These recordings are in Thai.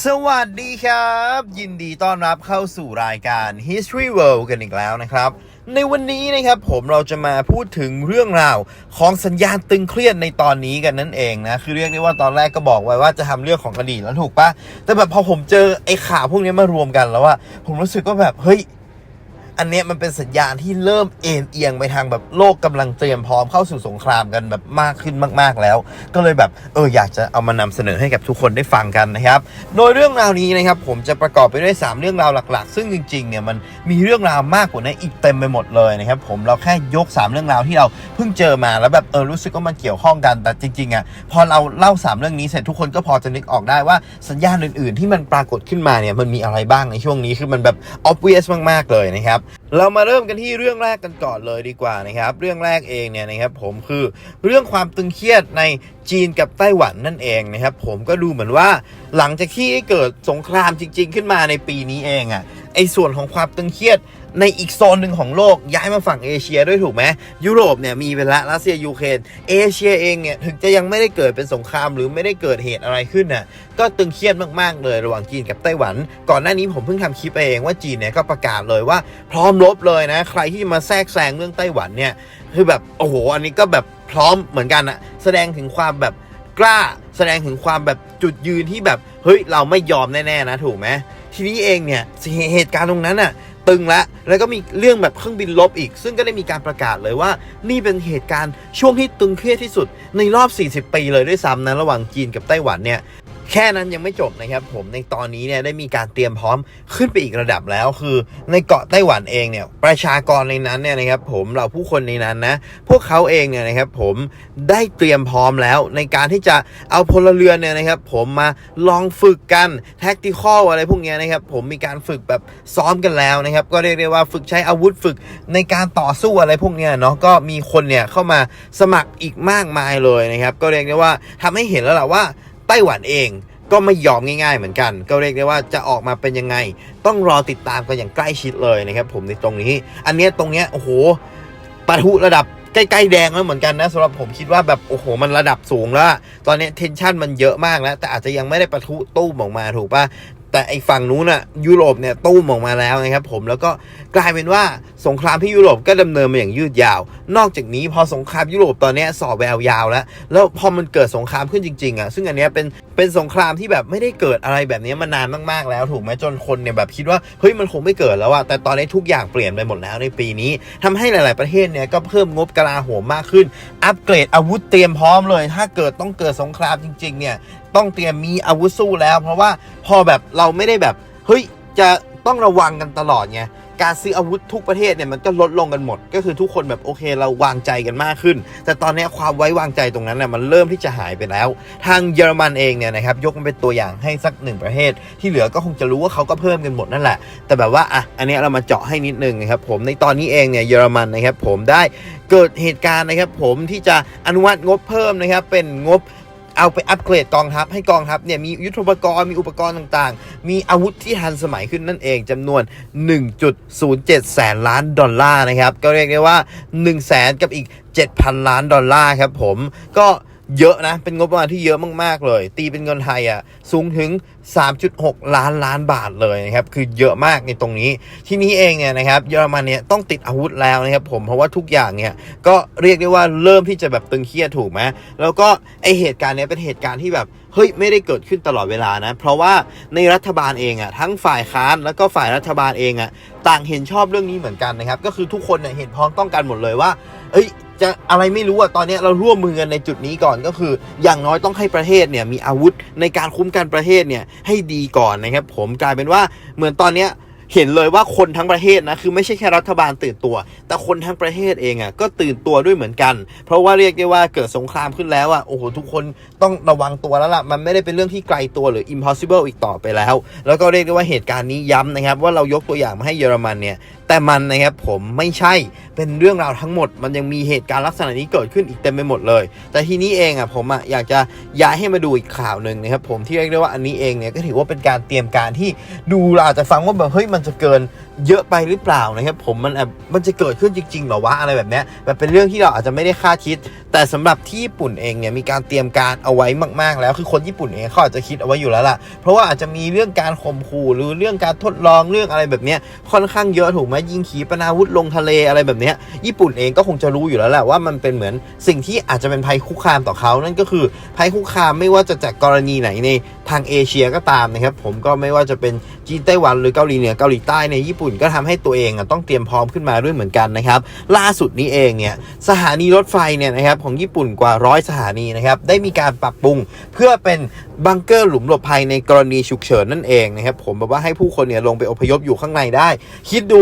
สวัสดีครับ ยินดีต้อนรับเข้าสู่รายการ History World กันอีกแล้วนะครับ ในวันนี้นะครับผมเราจะมาพูดถึงเรื่องราวของสัญญาณตึงเครียดในตอนนี้กันนั่นเองนะ คือเรียกได้ว่าตอนแรกก็บอกไว้ว่าจะทำเรื่องของอดีตแล้วถูกปะแต่แบบพอผมเจอไอ้ข่าวพวกนี้มารวมกันแล้วว่าผมรู้สึกว่าแบบเฮ้ย อันเนี้ยมันเป็นสัญญาณที่เริ่มเอ็นเอียงไปทางแบบโลกกำลังเตรียมพร้อมเข้าสู่สงครามกันแบบมากขึ้นมาก ๆแล้ว ก็เลยแบบเอออยากจะเอามานำเสนอให้กับทุกคนได้ฟังกันนะครับ โดยเรื่องราวนี้นะครับผมจะประกอบไปด้วย 3 เรื่องราวหลัก ๆ ซึ่งจริงๆเนี่ยมันมีเรื่องราวมากกว่านั้นอีกเต็มไปหมดเลยนะครับผมเราแค่ยก 3 เรื่องราวที่เราเพิ่งเจอมาแล้วแบบเออรู้สึกว่ามันเกี่ยวข้องกันแต่จริงๆอะพอเราเล่า 3 เรื่องนี้เสร็จทุกคนก็พอจะนึกออกได้ว่าสัญญาณอื่น ๆ ที่มันปรากฏขึ้นมาเนี่ยมันมีอะไรบ้างในช่วงนี้คือมันแบบ obvious มากๆเลยนะครับเรามาเริ่มกันที่เรื่องแรกกันก่อนเลยดีกว่านะครับ เรื่องแรกเองเนี่ยนะครับผมคือเรื่องความตึงเครียดในจีนกับไต้หวันนั่นเองนะครับผมก็ดูเหมือนว่าหลังจากที่เกิดสงครามจริง ๆ ขึ้นมาในปีนี้เองอะ่ะ ไอ้ส่วนของความตึงเครียดในอีกโซนหนึ่งของโลกย้ายมาฝั่งเอเชียด้วยถูกไหมยุโรปเนี่ยมีไปล้วรัสเซียยูเครนเอเชียเองเนี่ยถึงจะยังไม่ได้เกิดเป็นสงครามหรือไม่ได้เกิดเหตุอะไรขึ้นน่ะก็ตึงเครียดมากๆเลยระหว่างจีนกับไต้หวัน ก่อนหน้านี้ผมเพิ่งทำคลิปไปเองว่าจีนเนี่ยก็ประกาศเลยว่า พร้อมรบเลยนะ ใครที่มาแทรกแซงเรื่องไต้หวันเนี่ยคือแบบโอ้โหอันนี้ก็แบบพร้อมเหมือนกันอะแสดงถึงความแบบกล้า แสดงถึงความแบบจุดยืนที่แบบเฮ้ยเราไม่ยอมแน่ๆนะถูกไหม ทีนี้เองเนี่ยเหตุการณ์ตรงนั้นอะตึงแล้วแล้วก็มีเรื่องแบบเครื่องบินลบอีก ซึ่งก็ได้มีการประกาศเลยว่า นี่เป็นเหตุการณ์ช่วงที่ตึงเครียดที่สุดในรอบ 40 ปีเลยด้วยซ้ำนะระหว่างจีนกับไต้หวันเนี่ย แค่นั้นยังไม่จบนะครับผมในตอนนี้เนี่ยได้มีการเตรียมพร้อมขึ้นไปอีกระดับแล้ว คือในเกาะไต้หวันเองเนี่ยประชากรในนั้นเนี่ยนะครับผมเราผู้คนในนั้นนะพวกเขาเองเนี่ยนะครับผมได้เตรียมพร้อมแล้ว ในการที่จะเอาพลเรือนเนี่ยนะครับผมมาลองฝึกกันแท็กติคอลอะไรพวกเนี้ยนะครับผมมีการฝึกแบบซ้อมกันแล้วนะครับก็เรียกได้ว่าฝึกใช้อาวุธฝึกในการต่อสู้อะไรพวกเนี้ยเนาะก็มีคนเนี่ยเข้ามาสมัครอีกมากมายเลยนะครับก็เรียกได้ว่าทำให้เห็นแล้วแหละว่า ต้หวันเองก็ไม่ยอมง่ายๆเหมือนกัน ก็เรียกได้ว่าจะออกมาเป็นยังไง ต้องรอติดตามกันอย่างใกล้ชิดเลยนะครับผมในตรงนี้ อันนี้ตรงเนี้ยโอ้โหปะทุระดับใกล้ๆแดงแล้วเหมือนกันนะสำหรับผมคิดว่าแบบโอ้โหมันระดับสูงแล้ว ตอนนี้เทนชันมันเยอะมากแล้ว แต่อาจจะยังไม่ได้ปะทุตู้มออกมาถูกปะ แต่ไอ้ฝั่งนู้นอะยุโรปเนี่ยตู้มออกมาแล้วนะครับผมแล้วก็กลายเป็นว่าสงครามที่ยุโรปก็ดำเนินมาอย่างยืดยาว นอกจากนี้พอสงครามยุโรปตอนนี้สอบแววยาวแล้ว แล้วพอมันเกิดสงครามขึ้นจริงๆอะซึ่งอันเนี้ยเป็นเป็นสงครามที่แบบไม่ได้เกิดอะไรแบบนี้มานานมากๆแล้วถูกไหมจนคนเนี่ยแบบคิดว่าเฮ้ยมันคงไม่เกิดแล้วอะแต่ตอนนี้ทุกอย่างเปลี่ยนไปหมดแล้วในปีนี้ทำให้หลาย ๆประเทศเนี่ยก็เพิ่มงบกลาโหมมากขึ้น อัปเกรดอาวุธเตรียมพร้อมเลย ถ้าเกิดต้องเกิดสงครามจริง ๆ เนี่ย ต้องเตรียมมีอาวุธสู้แล้ว เพราะว่าพอแบบเราไม่ได้แบบเฮ้ยจะต้องระวังกันตลอดไงการซื้ออาวุธทุกประเทศเนี่ยมันก็ลดลงกันหมด ก็คือทุกคนแบบโอเคเราวางใจกันมากขึ้น แต่ตอนนี้ความไว้วางใจตรงนั้นน่ะมันเริ่มที่จะหายไปแล้ว ทางเยอรมันเองเนี่ยนะครับยกมาเป็นตัวอย่างให้สักหนึ่งประเทศ ที่เหลือก็คงจะรู้ว่าเขาก็เพิ่มกันหมดนั่นแหละ แต่แบบว่าอะอันนี้เรามาเจาะให้นิดนึงนะครับผมในตอนนี้เองเนี่ยเยอรมันนะครับผมได้เกิดเหตุการณ์นะครับผมที่จะอนุมัติงบเพิ่มนะครับเป็นงบ เอาไปอัปเกรดกองทัพให้กองทัพเนี่ยมียุทธปกรณ์มีอุปกรณ์ต่างๆ มีอาวุธที่ทันสมัยขึ้นนั่นเองจำนวน 1.07 แสนล้านดอลลาร์นะครับ ก็เรียกได้ว่า1แสนกับอีก 7,000 ล้านดอลลาร์ครับผมก็ เยอะนะ เป็นงบประมาณที่เยอะมาก ๆ เลย ตีเป็นเงินไทยอะสูงถึง 3.6 ล้านล้านบาทเลยนะครับ คือเยอะมากในตรงนี้ ที่นี้เองเนี่ยนะครับเยอรมันเนี่ยต้องติดอาวุธแล้วนะครับผม เพราะว่าทุกอย่างเนี่ยก็เรียกได้ว่าเริ่มที่จะแบบตึงเครียดถูกไหมแล้วก็ไอเหตุการณ์เนี้ยเป็นเหตุการณ์ที่แบบเฮ้ยไม่ได้เกิดขึ้นตลอดเวลานะ เพราะว่าในรัฐบาลเองอะ่ะทั้งฝ่ายค้านแล้วก็ฝ่ายรัฐบาลเองอะ่ะต่างเห็นชอบเรื่องนี้เหมือนกันนะครับ ก็คือทุกคนเนี่ยเห็นพ้องต้องกันหมดเลยว่าเอ้ย จะอะไรไม่รู้อะตอนนี้เราร่วมมือกันในจุดนี้ก่อนก็คือ อย่างน้อยต้องให้ประเทศเนี่ยมีอาวุธในการคุ้มกันประเทศเนี่ยให้ดีก่อนนะครับ ผมกลายเป็นว่าเหมือนตอนเนี้ยเห็นเลยว่าคนทั้งประเทศนะคือไม่ใช่แค่รัฐบาลตื่นตัว แต่คนทั้งประเทศเองอะก็ตื่นตัวด้วยเหมือนกัน เพราะว่าเรียกได้ว่าเกิดสงครามขึ้นแล้วอะโอ้โหทุกคนต้องระวังตัวแล้วล่ะมันไม่ได้เป็นเรื่องที่ไกลตัวหรือ impossible อีกต่อไปแล้ว แล้วก็เรียกได้ว่าเหตุการณ์นี้ย้ำนะครับ ว่าเรายกตัวอย่างมาให้เยอรมันเนี่ย แต่มันนะครับผมไม่ใช่เป็นเรื่องราวทั้งหมด มันยังมีเหตุการณ์ลักษณะนี้เกิดขึ้นอีกเต็มไปหมดเลย แต่ทีนี้เองอะผมอะอยากจะย้ายให้มาดูอีกข่าวหนึ่งนะครับผมที่เรียกได้ว่าอันนี้เองเนี่ยก็ถือว่าเป็นการเตรียมการที่ดูเราอาจจะฟังว่าแบบเฮ้ยมันจะเกินเยอะไปหรือเปล่านะครับผมมันแบบมันจะเกิดขึ้นจริงๆหรอวะอะไรแบบนี้แบบเป็นเรื่องที่เราอาจจะไม่ได้คาดคิด แต่สำหรับที่ญี่ปุ่นเองเนี่ยมีการเตรียมการเอาไว้มากๆ แล้วคือคนญี่ปุ่นเองเขาอาจจะคิดเอาไว้อยู่แล้วล่ะ เพราะว่าอาจจะมีเรื่องการข่มขู่หรือเรื่องการทดลองเรื่องอะไรแบบนี้ค่อนข้างเยอะถูกไหมยิงขีปนาวุธลงทะเลอะไรแบบนี้ญี่ปุ่นเองก็คงจะรู้อยู่แล้วแหละว่ามันเป็นเหมือนสิ่งที่อาจจะเป็นภัยคุกคามต่อเขานั่นก็คือภัยคุกคามไม่ว่าจะจากกรณีไหนในทางเอเชียก็ตามนะครับผมก็ไม่ว่าจะเป็นจีนไต้หวันหรือเกาหลีเหนือเกาหลีใต้ในญี่ปุ่นก็ทำให้ตัวเองต้องเตรียมพร้อมขึ้นมาด้วยเหมือนกันนะครับ ล่าสุดนี้เองเนี่ยสถานีรถไฟเนี่ยนะครับของญี่ปุ่นกว่าร้อยสถานีนะครับได้มีการปรับปรุงเพื่อเป็นบังเกอร์หลุมหลบภัยในกรณีฉุกเฉินนั่นเองนะครับผมแบบว่าให้ผู้คนเนี่ยลงไปอพยพอยู่ข้างในได้ คิดดู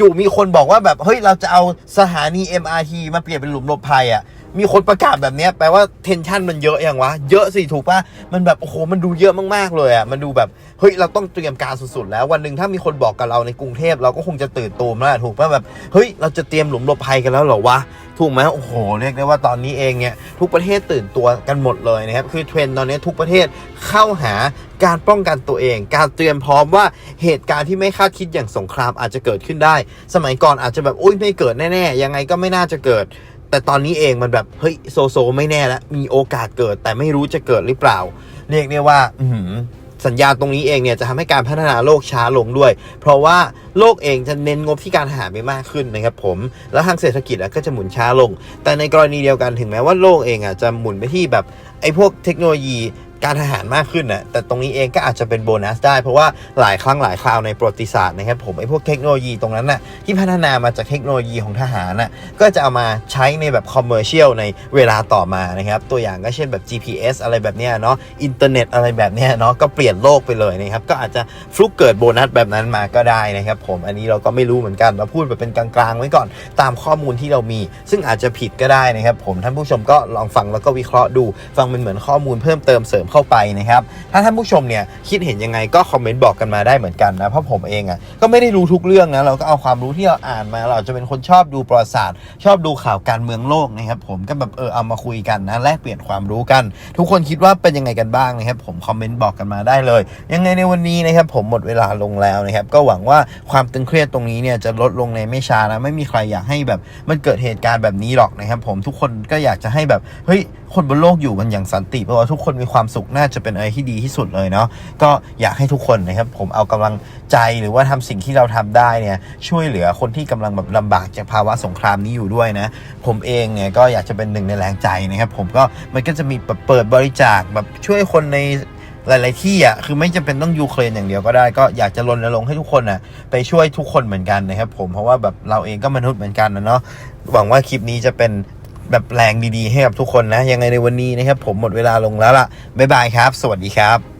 จู่ๆมีคนบอกว่าแบบเฮ้ยเราจะเอาสถานี MRT มาเปลี่ยนเป็นหลุมหลบภัยอะ มีคนประกาศแบบนี้แปลว่าเทนชันมันเยอะอย่างวะ เยอะสิถูกปะมันแบบโอ้โหมันดูเยอะมากๆเลยอะมันดูแบบเฮ้ยเราต้องเตรียมการสุดๆแล้ว วันหนึ่งถ้ามีคนบอกกับเราในกรุงเทพเราก็คงจะตื่นตูมแล้วถูกปะแบบเฮ้ยเราจะเตรียมหลุมหลบภัยกันแล้วเหรอวะถูกไหมโอ้โหเรียกได้ว่าตอนนี้เองเนี่ยทุกประเทศตื่นตัวกันหมดเลยนะครับคือเทรนด์ตอนนี้ทุกประเทศเข้าหาการป้องกันตัวเอง การเตรียมพร้อมว่าเหตุการณ์ที่ไม่คาดคิดอย่างสงครามอาจจะเกิดขึ้นได้ สมัยก่อนอาจจะแบบอุ้ยไม่เกิดแน่ๆยังไงก็ไม่น่าจะเกิด แต่ตอนนี้เองมันแบบเฮ้ยโซโซไม่แน่แล้วมีโอกาสเกิด แต่ไม่รู้จะเกิดหรือเปล่า เรียกได้ว่าอืสัญญาณตรงนี้เองเนี่ยจะทำให้การพัฒนาโลกช้าลงด้วย เพราะว่าโลกเองจะเน้นงบที่การหารไปมากขึ้นนะครับผม แล้วทางเศรษฐกิจก็จะหมุนช้าลง แต่ในกรณีเดียวกันถึงแม้ว่าโลกเองอะจะหมุนไปที่แบบไอ้พวกเทคโนโลยี การทหารมากขึ้นนะแต่ตรงนี้เองก็อาจจะเป็นโบนัสได้ เพราะว่าหลายครั้งหลายคราวในประวัติศาสตร์นะครับผมไอ้พวกเทคโนโลยีตรงนั้นน่ะที่พัฒนามาจากเทคโนโลยีของทหารน่ะก็จะเอามาใช้ในแบบคอมเมอร์เชียลในเวลาต่อมานะครับตัวอย่างก็เช่นแบบ GPS อะไรแบบเนี้ยเนาะอินเทอร์เน็ตอะไรแบบเนี้ยเนาะก็เปลี่ยนโลกไปเลยนะครับก็อาจจะฟลุกเกิดโบนัสแบบนั้นมาก็ได้นะครับผมอันนี้เราก็ไม่รู้เหมือนกันเราพูดแบบเป็นกลางๆ ไว้ก่อนตามข้อมูลที่เรามี ซึ่งอาจจะผิดก็ได้นะครับผมท่านผู้ชมก็ลองฟังแล้วก็วิเคราะห์ดูฟังเป็นเหมือนข้อมูลเพิ่มเติมเสริมเข้าไปนะครับ ถ้าท่านผู้ชมเนี่ยคิดเห็นยังไงก็คอมเมนต์บอกกันมาได้เหมือนกันนะ เพราะผมเองอะ่ะก็ไม่ได้รู้ทุกเรื่องนะ เราก็เอาความรู้ที่เราอ่านมา เราจะเป็นคนชอบดูประวัติศาสตร์ ชอบดูข่าวการเมืองโลกนะครับ ผมก็แบบเออเอามาคุยกันนะ แลกเปลี่ยนความรู้กัน ทุกคนคิดว่าเป็นยังไงกันบ้างนะครับ ผมคอมเมนต์บอกกันมาได้เลย ยังไงในวันนี้นะครับผมหมดเวลาลงแล้วนะครับ ก็หวังว่าความตึงเครียดตรงนี้เนี่ยจะลดลงในไม่ช้านะ ไม่มีใครอยากให้แบบมันเกิดเหตุการณ์แบบนี้หรอกนะครับ ผมทุกคนก็อยากจะให้แบบเฮ้ยคนบนโลกอยู่กันอย่างสันติเพราะว่าทุกคนมีความสุขน่าจะเป็นอะไรที่ดีที่สุดเลยเนาะก็อยากให้ทุกคนนะครับผมเอากำลังใจหรือว่าทำสิ่งที่เราทำได้เนี่ยช่วยเหลือคนที่กำลังแบบลำบากจากภาวะสงครามนี้อยู่ด้วยนะ ผมเองเนี่ยก็อยากจะเป็นหนึ่งในแรงใจนะครับผมก็มันก็จะมีแบบเปิดบริจาคแบบช่วยคนในหลาย ๆ ที่อะคือไม่จำเป็นต้องยูเครนอย่างเดียวก็ได้ก็อยากจะรณรงค์ให้ทุกคนอะไปช่วยทุกคนเหมือนกันนะครับผมเพราะว่าแบบเราเองก็มนุษย์เหมือนกันนะเนาะหวังว่าคลิปนี้จะเป็น แบบแรงดีๆ ให้กับทุกคนนะ ยังไงในวันนี้นะครับ ผมหมดเวลาลงแล้วล่ะ บ๊ายบายครับ สวัสดีครับ